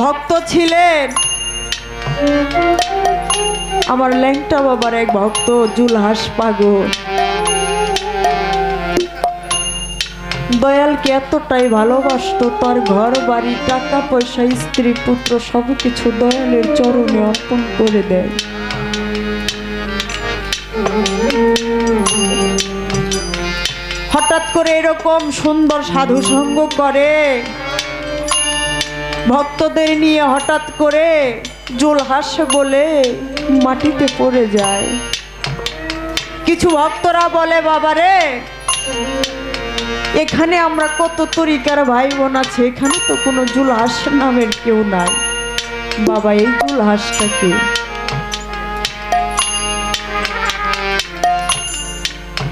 ভক্ত ছিলেন। আমার ল্যাংটা বাবার এক ভক্ত, জুলহাস পাগল। দয়ালকে এতটাই ভালোবাসতো, তার ঘর, বাড়ি, টাকা পয়সা, স্ত্রী, পুত্র সব কিছু দয়ালের চরণে অর্পণ করে দেয় হঠাৎ করে এরকম সুন্দর সাধু সঙ্গ করে। ভক্তদের নিয়ে হঠাৎ করে জুলহাস বলে মাটিতে পড়ে যায়। কিছু ভক্তরা বলে, বাবারে, এখানে আমরা কত তরিকার ভাই বোন আছে, এখানে তো কোনো জুলহাস নামের কেউ নাই। বাবা, এই জুলহাসটাকে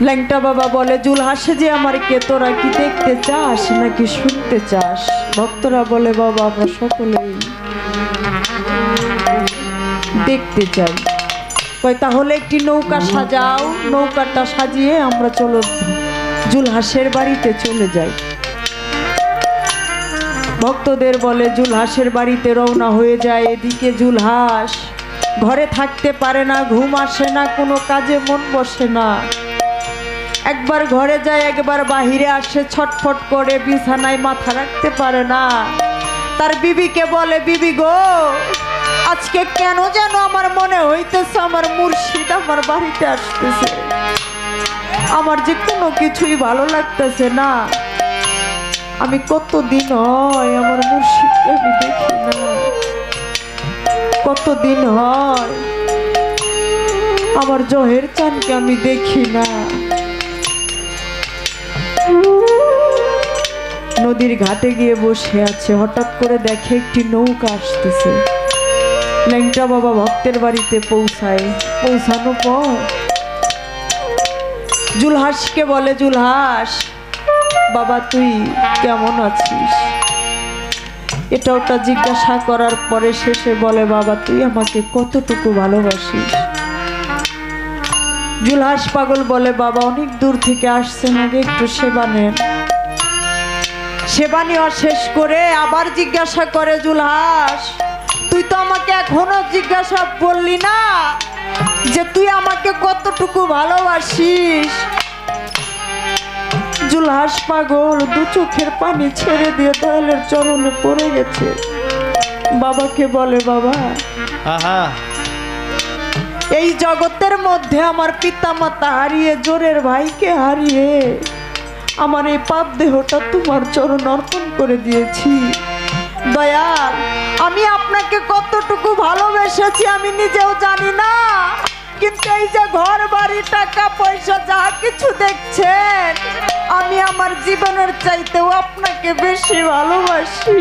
ল্যাংটা বাবা বলে, জুলহাসে যে আমার কে তোরা কি দেখতে চাস নাকি শুনতে চাস? ভক্তরা বলে, বাবা, আমরা সকলেই দেখতে চাই। কয়, তাহলে একটি নৌকা সাজাও, নৌকাটা সাজিয়ে আমরা চলো জুলহাসের বাড়িতে চলে যাই। ভক্তদের বলে, জুলহাসের বাড়িতে রওনা হয়ে যায় এদিকে জুলহাস। ঘরে থাকতে পারে না, ঘুম আসে না, কোনো কাজে মন বসে না। একবার ঘরে যায়, একবার বাহিরে আসে, ছটফট করে, বিছানায় মাথা রাখতে পারে না। তার বিবিকে বলে, বিবি গো, আজকে কেন যেন আমার মনে হইতেছে আমার মুর্শিদ আমার বাড়িতে আসতেছে। আমার যে কোনো কিছুই ভালো লাগতেছে না। আমি কতদিন হয় আমার মুর্শিদকে আমি দেখি না। কতদিন হয় আমার জহের চানকে আমি দেখি না। নদীর ঘাটে গিয়ে বসে আছে। হঠাৎ করে দেখে একটি নৌকা আসতেছে। ল্যাংটা বাবা ভক্তের বাড়িতে পৌঁছায়। পৌঁছানো পর জুলহাসকে বলে, জুলহাস, বাবা তুই কেমন আছিস? এটা ওটা জিজ্ঞাসা করার পরে শেষে বলে, বাবা, তুই আমাকে কতটুকু ভালোবাসিস? জুলহাস পাগল বলে, বাবা, অনেক দূর থেকে আসছেন, আগে একটু সেবা নেন। সেবা নেওয়া শেষ করে আবার জিজ্ঞাসা করে, জুলহাস, তুই তো আমাকে এখনও জিজ্ঞাসা করলি না যে তুই আমাকে কতটুকু ভালোবাসিস? জুলহাস পাগল দু চোখের পানি ছেড়ে দিয়ে দয়ালের চরণে পড়ে গেছে। বাবাকে বলে, বাবা, আহা এই জগতের মধ্যে আমার পিতামাতা হারিয়ে, জোরের ভাইকে হারিয়ে আমার এই পাপ দেহটা তোমার চরণ অর্পণ করে দিয়েছি। দয়াল, আমি আপনাকে কতটুকু ভালোবেসেছি আমি নিজেও জানি না, কিন্তু এই যে ঘর, বাড়ি, টাকা, পয়সা, যা কিছু দেখছেন, আমি আমার জীবনের চাইতেও আপনাকে বেশি ভালোবাসি।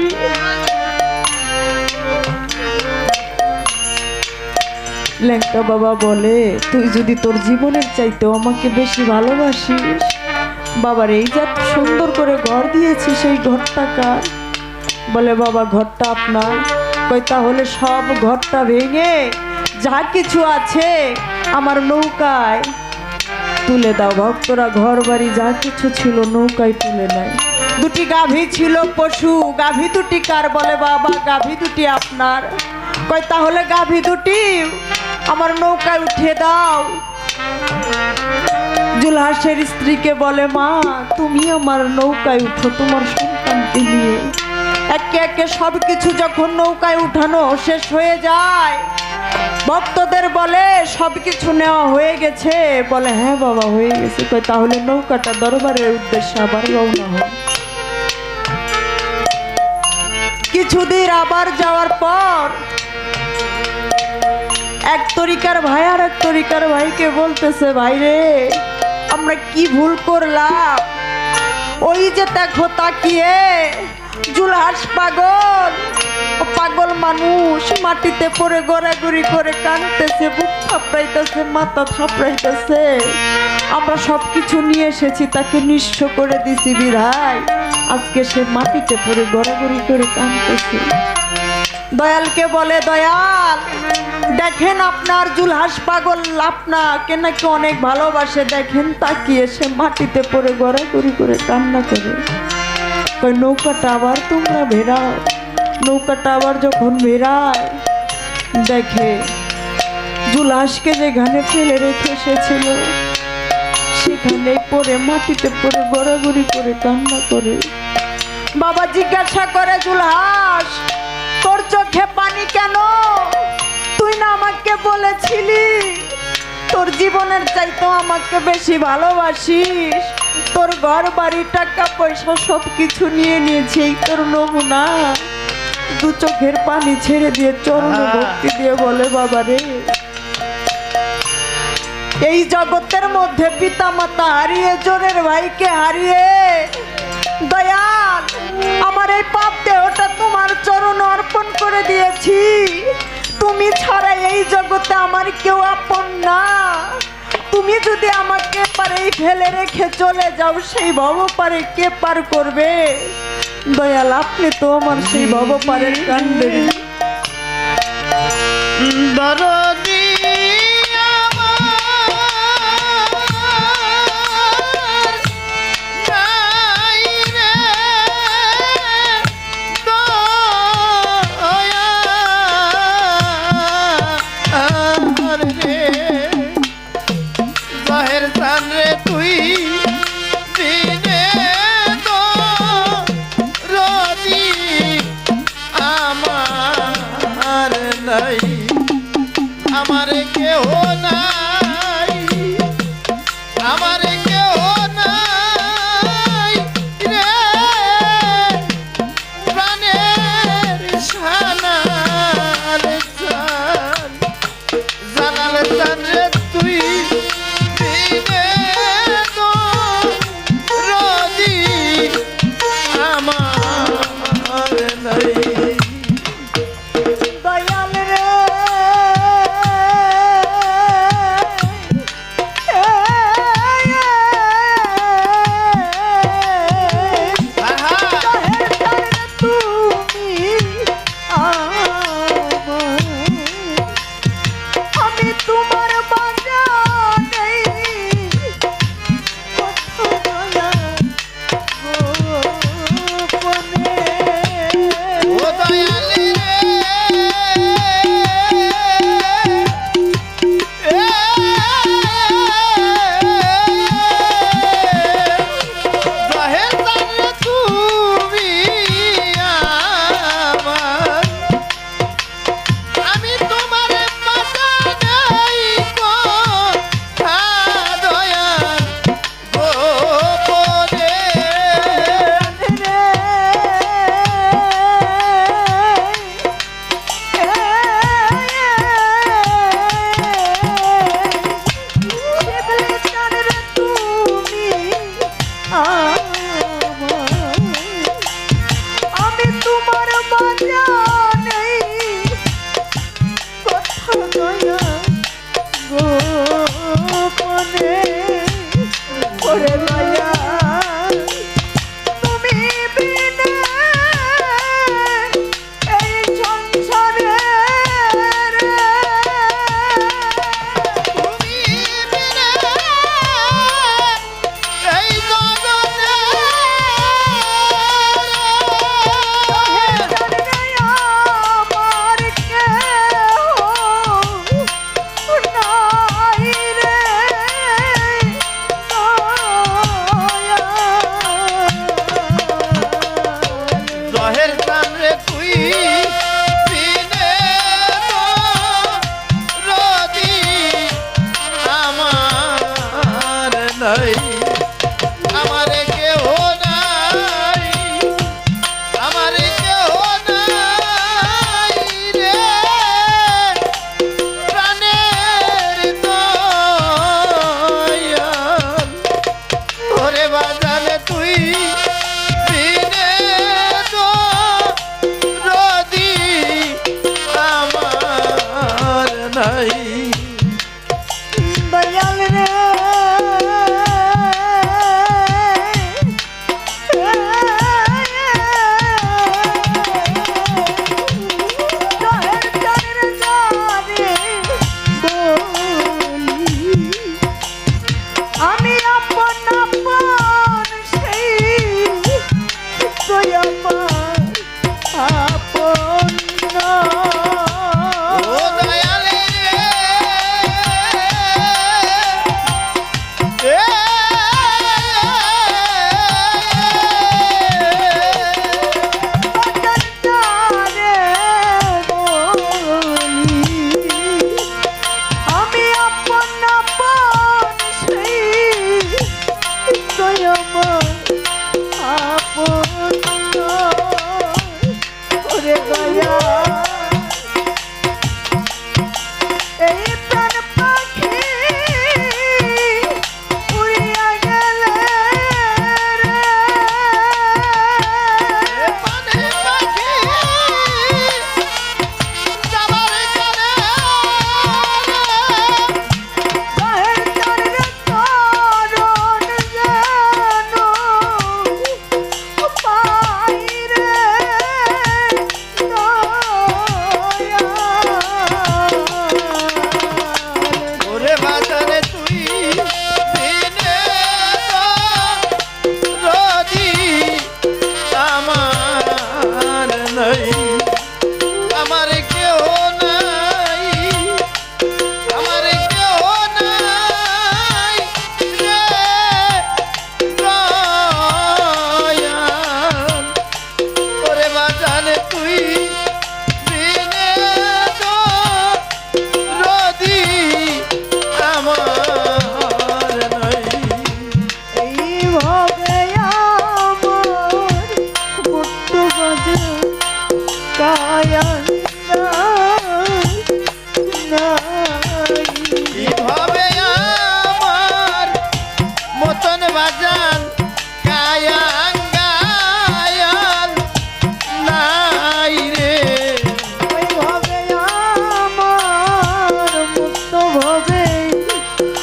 ল্যাংটা বাবা বলে, তুই যদি তোর জীবনের চাইতেও আমাকে বেশি ভালোবাসিস, বাবার এই যা সুন্দর করে ঘর দিয়েছি সেই ঘরটা কার? বলে, বাবা, ঘরটা আপনার। কই তাহলে সব ঘরটা ভেঙে যা কিছু আছে আমার নৌকায় তুলে দাও। ভক্তরা ঘর বাড়ি যা কিছু ছিল নৌকায় তুলে নেয়। দুটি গাভী ছিল পশু, গাভী দুটি কার? বলে, বাবা, গাভী দুটি আপনার। কয়, তাহলে গাভী দুটি আমার নৌকায় উঠিয়ে দাও। জুলহাসের স্ত্রীকে বলে, মা, তুমি আমার নৌকায় উঠো, তোমার সন্তানকে নিয়ে একে একে সব কিছু যখন নৌকায় উঠানো শেষ হয়ে যায়, ভক্তদের বলে সব কিছু নেওয়া হয়ে গেছে। বলে হ্যাঁ বাবা, হয়ে গেছে। তাহলে নৌকাটা দরবারের উদ্দেশ্যে আবার রওনা হয় কিছুদিন আবার যাওয়ার পর এক তরিকার ভাই আর এক তরিকার ভাইকে বলতেছে ভাই রে আমরা কি ভুল করলাম? ওই যে দেখো তাকিয়ে, জুলহাস পাগল। পাগল মানুষ, মাটিতে পড়ে গড়াগড়ি করে কানতেছে বুক থাপড়াইতেছে মাথা থাপড়াইতেছে আমরা সব কিছু নিয়ে এসেছি, তাকে নিঃস্ব করে দিছি, বিধায়। আজকে সে মাটিতে পড়ে গড়াগড়ি করে কানতেছে দয়ালকে বলে, দয়াল, দেখেন আপনার জুলহাস পাগল আপনাকে নাকি অনেক ভালোবাসে। দেখেন, তাকিয়ে সে মাটিতে পড়ে গড়াগড়ি করে কান্না করে। নৌকাটা আবার তোমরা ভেড়াও নৌকাটা আবার যখন বেরায় দেখে জুলাসকে যেখানে ফেলে রেখে এসেছিল সেখানে পরে মাটিতে পড়ে গড়াগড়ি করে কান্না করে। বাবা জিজ্ঞাসা করে, জুলহাস তোর চোখে পানি কেন? তুই না আমাকে বলেছিলি তোর জীবনের চাইতো আমাকে বেশি ভালোবাসিস। তোর ঘর বাড়ি টাকা পয়সা সব কিছু নিয়ে নিয়েছি এই তোর নমুনা। দু চোখের পানি ছেড়ে দিয়ে চরণে ভক্তি দিয়ে বলে বাবা রে। এই জগতের মধ্যে পিতা মাতা হারিয়ে জোরের ভাইকে হারিয়ে দয়াল আমার এই পাপ দেহটা তোমার চরণ অর্পণ করে দিয়েছি। তুমি ছাড়া এই জগতে আমার কেউ আপন না। তুমি যদি আমাকে পারেই ফেলে রেখে চলে যাও, সেই ভব পারে কে পার করবে? দয়াল, আপনি তো আমার সেই ভব পারের কাণ্ডে দরদি 对。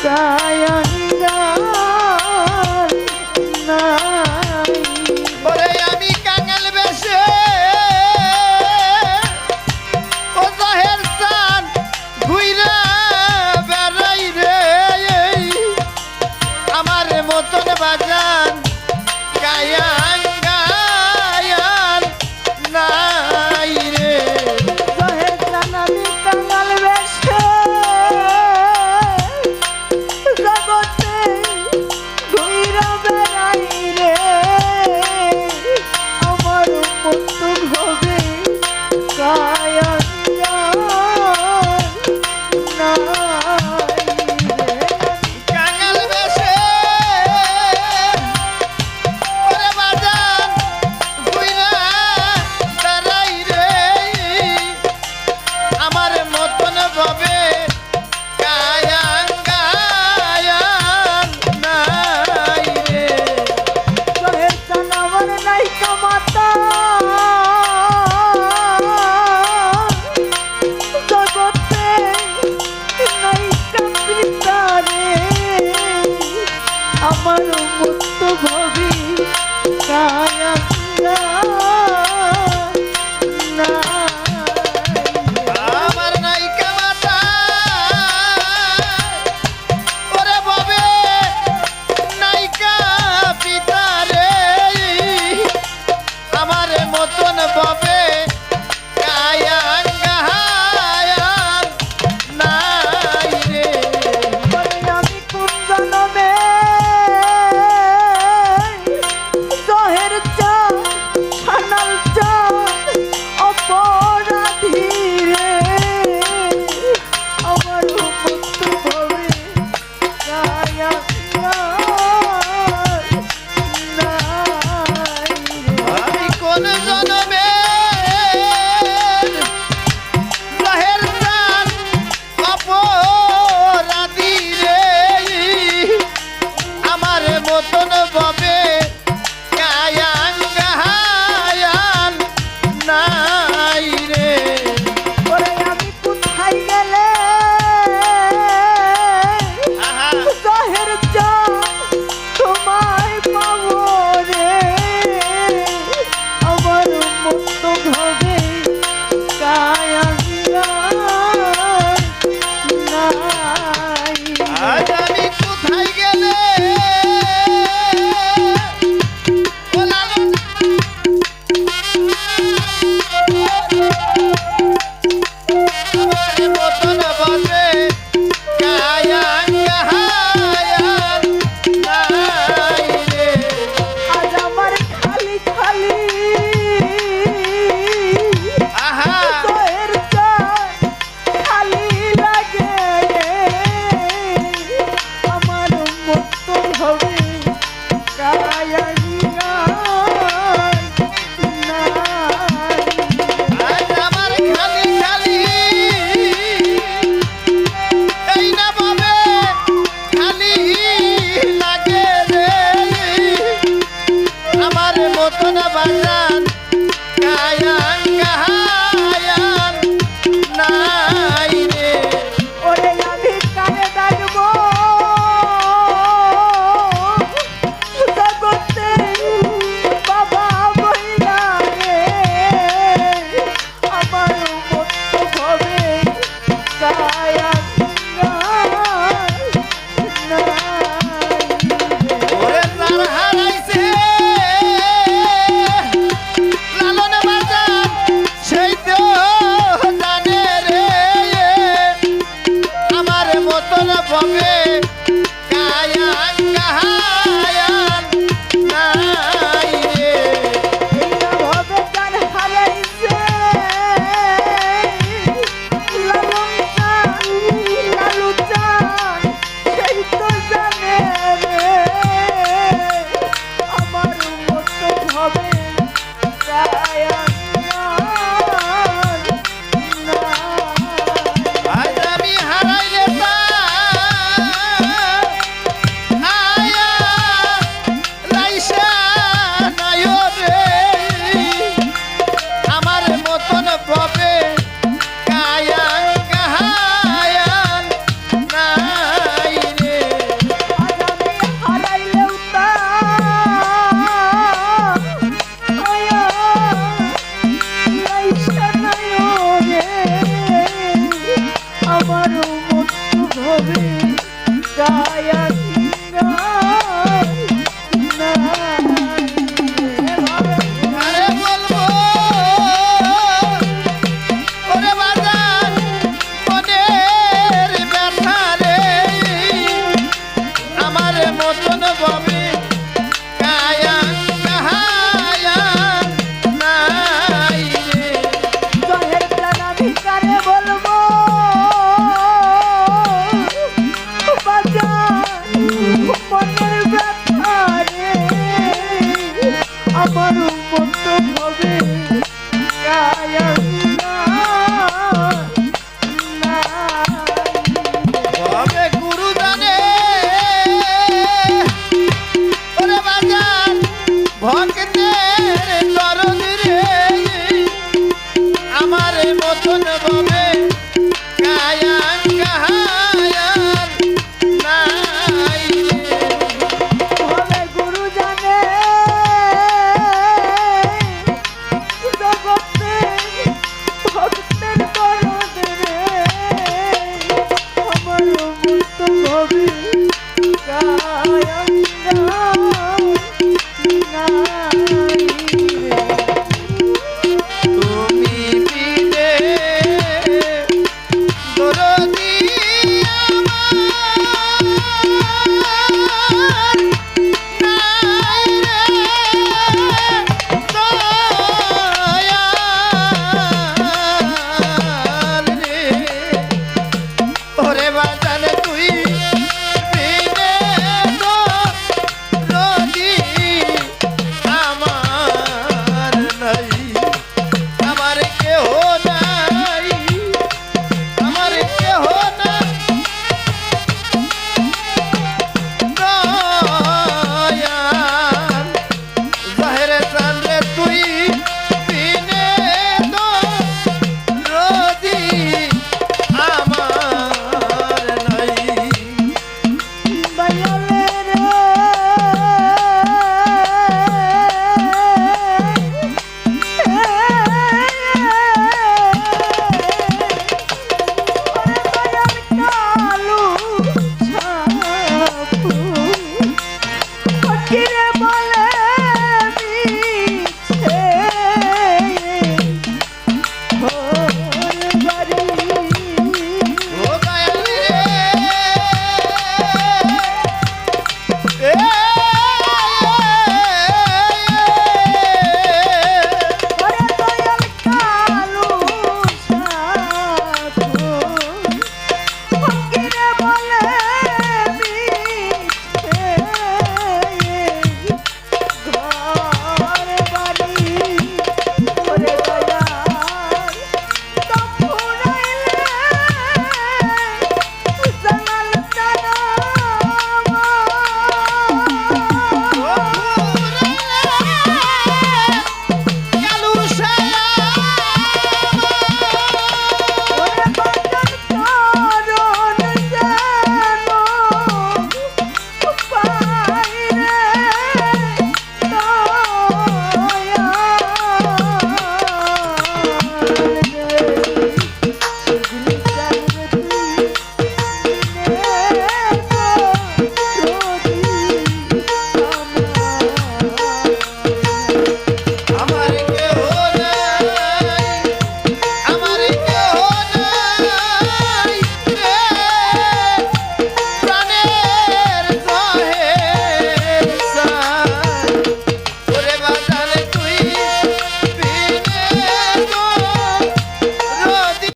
গায়ন আমার भाग